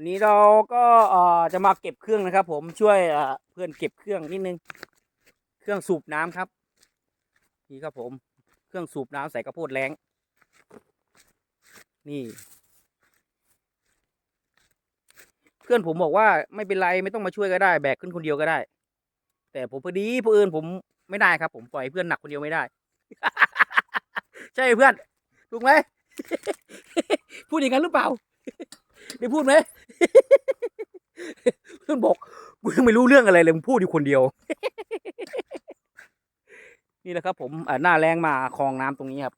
วันนี้เราก็จะมาเก็บเครื่องนะครับ ผมช่วยเพื่อนเก็บเครื่องนิดนึง เครื่องสูบน้ำครับ นี่ครับผมเครื่องสูบน้ำใส่กระโพดแรงนี่ เพื่อนผมบอกว่าไม่เป็นไรไม่ต้องมาช่วยก็ได้ แบกขึ้นคนเดียวก็ได้ แต่ผมพอดีเพื่อนผมไม่ได้ครับ ผมปล่อยเพื่อนหนักคนเดียวไม่ได้ ใช่เพื่อนถูกไหมพูดอย่างนั้นหรือเปล่าได้พูดไหม เพื่อนบอกกูยังไม่รู้เรื่องอะไรเลยมึงพูดอยู่คนเดียว นี่แหละครับ ผมอ่าหน้าแรงมาคลองน้ำตรงนี้ครับ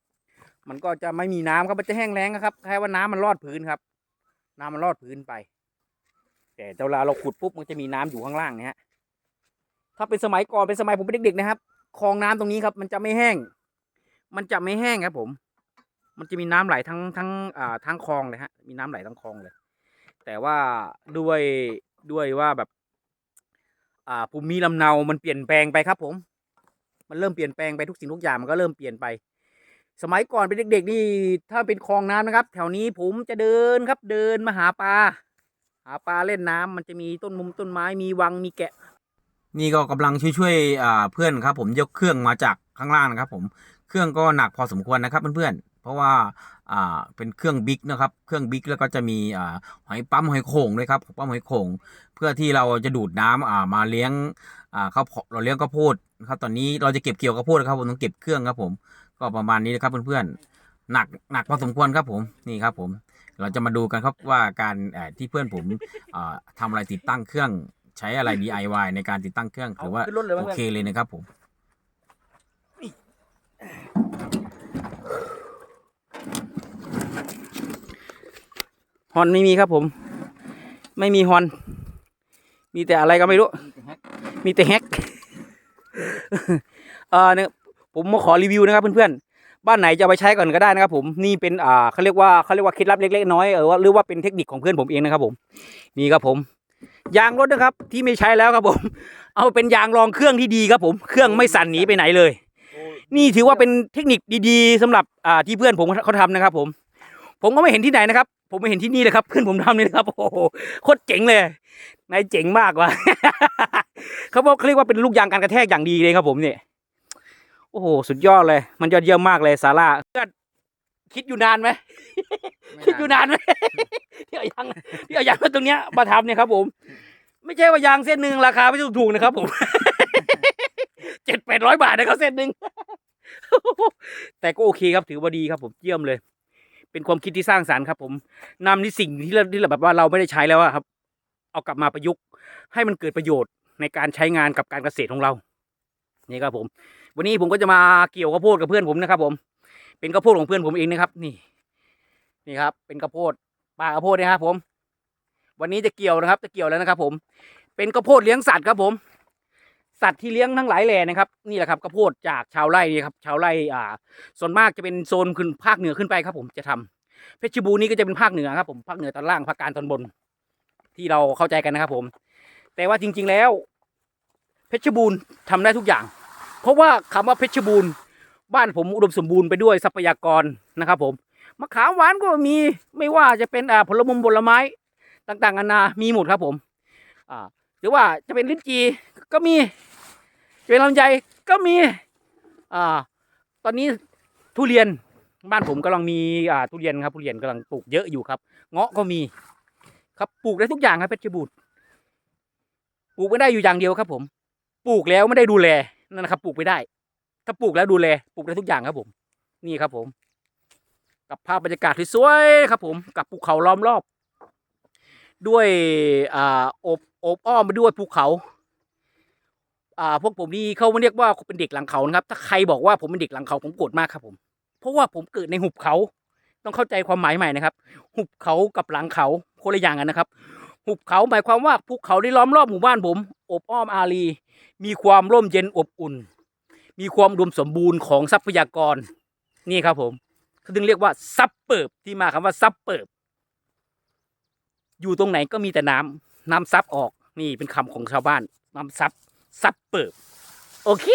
มันก็จะไม่มีน้ำครับมันจะแห้งแล้งครับแค่ว่าน้ำมันลอดพื้นครับ น้ำมันลอดพื้นไป แต่เวลาเราขุดปุ๊บมันจะมีน้ำอยู่ข้างล่างนะฮะถ้าเป็นสมัยก่อนเป็นสมัยผมเป็นเด็กๆนะครับคลองน้ำตรงนี้ครับ มันจะไม่แห้ง มันจะไม่แห้งครับผม มันจะมีน้ำไหลทั้งทั้งอ่าทั้งคลองเลยฮะ มีน้ำไหลทั้งคลองเลย แต่ว่าด้วยด้วยว่าแบบ อ่าภูมิลำเนา มันเปลี่ยนแปลงไปครับ ผม มันเริ่มเปลี่ยนแปลงไปทุกสิ่งทุกอย่างมันก็เริ่มเปลี่ยนไป สมัยก่อนเป็นเด็ก ๆ นี่ ถ้าเป็นคลองน้ำนะครับ แถวนี้ผมจะเดินครับ เดินมาหาปลาหาปลาเล่นน้ำมันจะมีต้นมุมต้นไม้มีวังมีแกะ นี่ก็กำลังช่วยๆอ่าเพื่อนครับ ผมยกเครื่องมาจากข้างล่างนะครับ ผมเครื่องก็หนักพอสมควรนะครับเพื่อนๆเพราะว่า อ่าเป็นเครื่องบิ๊กนะครับ เครื่องบิ๊กแล้วก็จะมีอ่าหอยปั๊มหอยโข่งด้วยครับปั๊มหอยโข่งเพื่อที่เราจะดูดน้ำอ่ามาเลี้ยงอ่าข้าวโพดเราเลี้ยงข้าวโพดนะครับตอนนี้เราจะเก็บเกี่ยวข้าวโพดนะครับผมต้องเก็บเครื่องครับผมก็ประมาณนี้นะครับเพื่อนๆหนักหนักพอสมควรครับผมนี่ครับผมเราจะมาดูกันครับว่าการเอ่อที่เพื่อนผมอ่าทำอะไรติดตั้งเครื่องใช้อะไร DIY ในการติดตั้งเครื่องถือว่าขึ้นรถเลยไหมโอเคเลยนะครับผม ฮอนไม่มีครับผม ไม่มีฮอน มีแต่อะไรก็ไม่รู้ มีแต่แฮกเออเนี่ยผมมาขอรีวิวนะครับเพื่อนๆ บ้านไหนจะเอาไปใช้ก่อนก็ได้นะครับผม นี่เป็นอ่าเขาเรียกว่าเขาเรียกว่าเคล็ดลับเล็กๆน้อยเออว่าหรือว่าเป็นเทคนิคของเพื่อนผมเองนะครับผม นี่ครับผม ยางรถนะครับ ที่ไม่ใช้แล้วครับผม เอาเป็นยางรองเครื่องที่ดีครับผม เครื่องไม่สั่นหนีไปไหนเลย นี่ถือว่าเป็นเทคนิคดีๆสำหรับอ่าที่เพื่อนผมเขาทำนะครับผม ผมก็ไม่เห็นที่ไหนนะครับ ผมไม่เห็นที่นี่เลยครับเพื่อนผมทำนี่นะครับ โอ้โหโคตรเจ๋งเลยนายเจ๋งมากว่ะเขาบอกเขาเรียกว่าเป็นลูกยางการกระแทกอย่างดีเลยครับผมเนี่ยโอ้โหสุดยอดเลย มันยอดเยี่ยมมากเลยซาร่าเพื่อนคิดอยู่นานไหมคิดอยู่นานไหมที่เอายางที่เอายางมาตรงเนี้ยมาทำเนี่ยครับ ผม ไม่ใช่ว่ายางเส้นหนึ่งราคาไม่ถูกๆนะครับผมเจ็ดแปดร้อยบาทนะครับเส้นหนึ่งแต่ก็โอเคครับถือว่าดีครับผมเยี่ยมเลย เป็นความคิดที่สร้างสรรค์ครับ ผมนำที่สิ่งที่เราที่เราแบบว่าเราไม่ได้ใช้แล้วครับ เอากลับมาประยุกต์ ให้มันเกิดประโยชน์ในการใช้งานกับการเกษตรของเรา นี่ครับผม วันนี้ผมก็จะมาเกี่ยวข้าวโพดกับเพื่อนผมนะครับ ผม เป็นข้าวโพดของเพื่อนผมเองนะครับ นี่ นี่ครับ เป็นข้าวโพดปลาข้าวโพดนะครับผม วันนี้จะเกี่ยวนะครับ จะเกี่ยวแล้วนะครับ ผม เป็นข้าวโพดเลี้ยงสัตว์ครับผม สัตว์ที่เลี้ยงทั้งหลายแหล่นะครับนี่แหละครับข้าวโพดจากชาวไร่นี่ครับชาวไร่อ่าส่วนมากจะเป็นโซนขึ้นภาคเหนือขึ้นไปครับผมจะทำเพชรบูรณ์นี่ก็จะเป็นภาคเหนือครับผมภาคเหนือตอนล่างภาคกลางตอนบน ที่เราเข้าใจกันนะครับผม แต่ว่าจริง ๆแล้ว เพชรบูรณ์ทำได้ทุกอย่าง เพราะว่าคำว่าเพชรบูรณ์บ้านผมอุดมสมบูรณ์ไปด้วยทรัพยากรนะครับผมมะขามหวานก็มีไม่ว่าจะเป็นอ่าผลมุมผลไม้ต่างๆนานามีหมดครับผมอ่าหรือว่าจะเป็นลิ้นจีก็มี เป็นลำไยก็มีอ่าตอนนี้ทุเรียนบ้านผมกำลังมีอ่าทุเรียนครับทุเรียนกำลังปลูกเยอะอยู่ครับ เงาะก็มี ครับปลูกได้ทุกอย่างครับเพชรบูรณ์ปลูกไม่ได้อยู่อย่างเดียวครับ ผม ปลูกแล้วไม่ได้ดูแลนั่นนะครับ ปลูกไม่ได้ ถ้าปลูกแล้วดูแลปลูกได้ทุกอย่างครับผม นี่ครับ ผม กับภาพบรรยากาศที่สวยครับ ผมกับภูเขาล้อมรอบ ด้วยอ่าอบอบอ้อมไปด้วยภูเขา อ่าพวกผมนี่เขาเรียกว่าเป็นเด็กหลังเขานะครับ ถ้าใครบอกว่าผมเป็นเด็กหลังเขาผมโกรธมากครับผม เพราะว่าผมเกิดในหุบเขา ต้องเข้าใจความหมายใหม่นะครับ หุบเขากับหลังเขาคนละอย่างกันนะครับ หุบเขาหมายความว่าภูเขาที่ล้อมรอบหมู่บ้านผมอบอ้อมอารี มีความร่มเย็นอบอุ่น มีความอุดมสมบูรณ์ของทรัพยากร นี่ครับผมเขาถึงเรียกว่าซับเปิบที่มาคำว่าซับเปิบอยู่ตรงไหนก็มีแต่น้ำน้ำซับออกนี่เป็นคำของชาวบ้านน้ำซับ ซับเปิบโอเค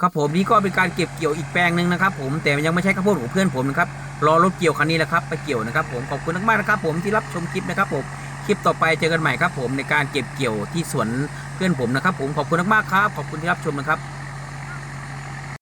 ครับผมนี่ก็เป็นการเก็บเกี่ยวอีกแปลงหนึ่งนะครับ ผมแต่ยังไม่ใช่ข้าวโพดของเพื่อนผมนะครับรอรถเกี่ยวคันนี้แหละครับไปเกี่ยวนะครับ ผมขอบคุณมากๆนะครับผมที่รับชมคลิปนะครับผมคลิปต่อไปเจอกันใหม่ครับผมในการเก็บเกี่ยวที่สวนเพื่อนผมนะครับ ผมขอบคุณมากๆครับ ขอบคุณที่รับชมนะครับ